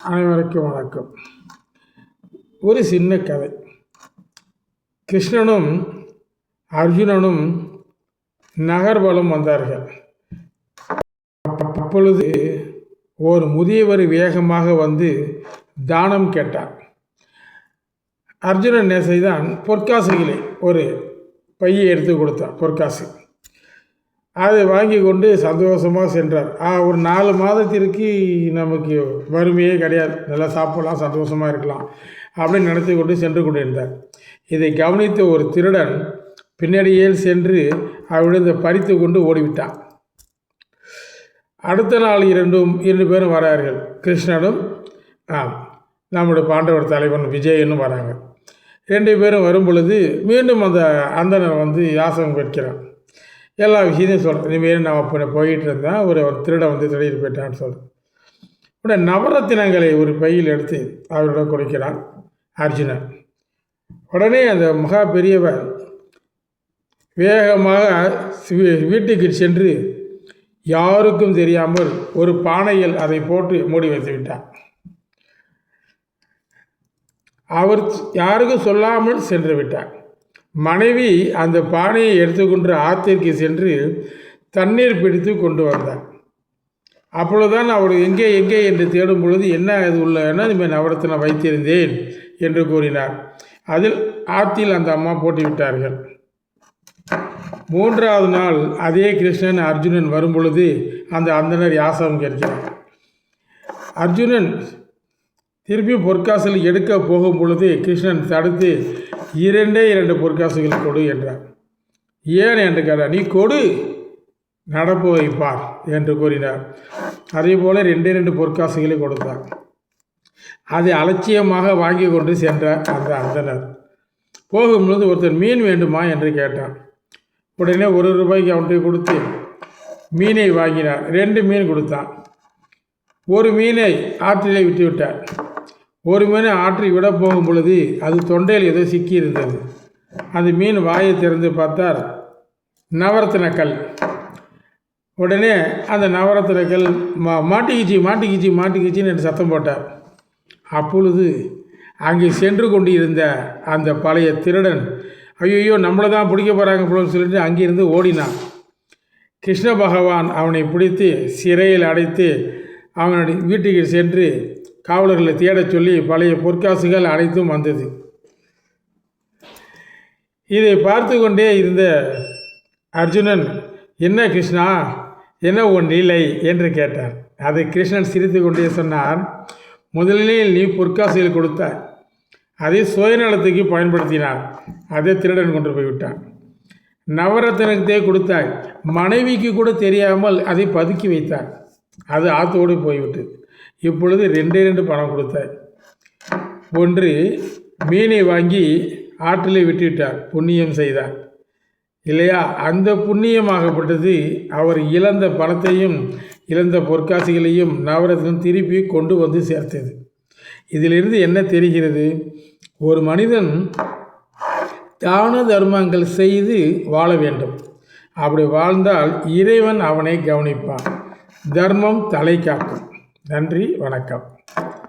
அனைவருக்கும் வணக்கம். ஒரு சின்ன கதை. கிருஷ்ணனும் அர்ஜுனனும் நகர்வலம் வந்தார்கள். அப்பொழுது ஒரு முதியவர் வேகமாக வந்து தானம் கேட்டார். அர்ஜுனன் என்ன செய்தான்? பொற்காசுகளை ஒரு பையை எடுத்து கொடுத்தான். பொற்காசு. அதை வாங்கி கொண்டு சந்தோஷமாக சென்றார். ஆ, ஒரு நாலு மாதத்திற்கு நமக்கு வறுமையே கிடையாது. நல்லா சாப்பிடலாம் சந்தோஷமாக இருக்கலாம் அப்படின்னு நினைத்து கொண்டு சென்று கொண்டிருந்தார். இதை கவனித்த ஒரு திருடன் பின்னடியே சென்று அவரிடம் பறித்து கொண்டு ஓடிவிட்டான். அடுத்த நாள் இரண்டும் இரண்டு பேரும் வரார்கள். கிருஷ்ணனும் நம்முடைய பாண்டவர் தலைவன் விஜயனும் வராங்க. ரெண்டு பேரும் வரும் பொழுது மீண்டும் அந்த அந்தனர் வந்து யாசகம் கேட்கிறான். எல்லா விஷயத்தையும் சொல்கிறேன் இதுமாரி நான் அப்போ போயிட்டு இருந்தேன் ஒரு ஒரு திருடம் வந்து திருடிட்டு போயிட்டான்னு சொல்கிறேன் உடனே நவரத்தினங்களை ஒரு பையில் எடுத்து அவரிடம் கொடுக்கிறான் அர்ஜுனன். உடனே அந்த மகா பெரியவர் வேகமாக வீட்டுக்கு சென்று யாருக்கும் தெரியாமல் ஒரு பானையில் அதை போட்டு மூடி வைத்து விட்டார். அவர் யாருக்கும் சொல்லாமல் சென்று விட்டார். மனைவி அந்த பானையை எடுத்துக்கொண்டு ஆற்றிற்கு சென்று தண்ணீர் பிடித்து கொண்டு வந்தார் அப்பொழுதுதான் அவர் எங்கே எங்கே என்று தேடும் பொழுது என்ன இது உள்ளன்னா இதுமாதிரி நவரத்தினம் வைத்திருந்தேன் என்று கூறினார். அதில் ஆற்றில் அந்த அம்மா போட்டு விட்டார்கள். மூன்றாவது நாள் அதே கிருஷ்ணன் அர்ஜுனன் வரும் பொழுது அந்த அந்தனர் யாசகம் கேட்கிறார். அர்ஜுனன் திருப்பி பொற்காசல் எடுக்க போகும் பொழுது கிருஷ்ணன் தடுத்து இரண்டே இரண்டு பொற்காசுகள் கொடு என்றார். ஏன் என்று கேட்டார் நீ கொடு நடப்பு வைப்பார் என்று கூறினார். அதே போல ரெண்டே ரெண்டு பொற்காசுகளை கொடுத்தார். அதை அலட்சியமாக வாங்கி கொண்டு சென்றார் அந்த அந்தனர் போகும்பொழுது ஒருத்தர் மீன் வேண்டுமா? என்று கேட்டான் உடனே ஒரு ரூபாய்க்கு அவன்கிட்ட கொடுத்து மீனை வாங்கினார். ரெண்டு மீன் கொடுத்தான். ஒரு மீனை ஆற்றிலே விட்டு விட்டார் ஒரு மீன் ஆற்றி விட போகும் பொழுது அது தொண்டையில் ஏதோ சிக்கி இருந்தது அந்த மீன் வாயை திறந்து பார்த்தார் நவரத்தின கல். உடனே அந்த நவரத்தின கல் மா மாட்டிக்கிச்சு மாட்டிக்கிச்சு மாட்டிக்கிச்சின்னு என்று சத்தம் போட்டார். அப்பொழுது அங்கே சென்று கொண்டு இருந்த அந்த பழைய திருடன் ஐயோ நம்மளை தான் பிடிக்க போகிறாங்க போலன்னு சொல்லிட்டு அங்கிருந்து ஓடினான். கிருஷ்ண பகவான் அவனை பிடித்து சிறையில் அடைத்து அவனுடைய வீட்டுக்கு சென்று காவலர்களை தேடச் சொல்லி பழைய பொற்காசுகள் அனைத்தும் வந்தது. இதை பார்த்து கொண்டே இருந்த அர்ஜுனன் என்ன கிருஷ்ணா என்ன உன் நிலை என்று கேட்டார். அதை கிருஷ்ணன் சிரித்து கொண்டே சொன்னார் முதலில் நீ பொற்காசுகள் கொடுத்தாய். அதை சுயநலத்துக்கு பயன்படுத்தினார். அதை திருடன் கொண்டு போய்விட்டான். நவரத்தனத்தை கொடுத்தாய். மனைவிக்கு கூட தெரியாமல் அதை பதுக்கி வைத்தார். அது ஆத்தோடு போய்விட்டது. இப்பொழுது ரெண்டே ரெண்டு பணம் கொடுத்தார். ஒன்று மீனை வாங்கி ஆற்றிலே விட்டுவிட்டார் புண்ணியம் செய்தார். இல்லையா அந்த புண்ணியமாகப்பட்டது அவர் இழந்த பணத்தையும் இழந்த பொற்காசிகளையும் நவரத்தினம் திருப்பி கொண்டு வந்து சேர்த்தது. இதிலிருந்து என்ன தெரிகிறது? ஒரு மனிதன் தான தர்மங்கள் செய்து வாழ வேண்டும். அப்படி வாழ்ந்தால் இறைவன் அவனை கவனிப்பான். தர்மம் தலை காக்கும். நன்றி வணக்கம்.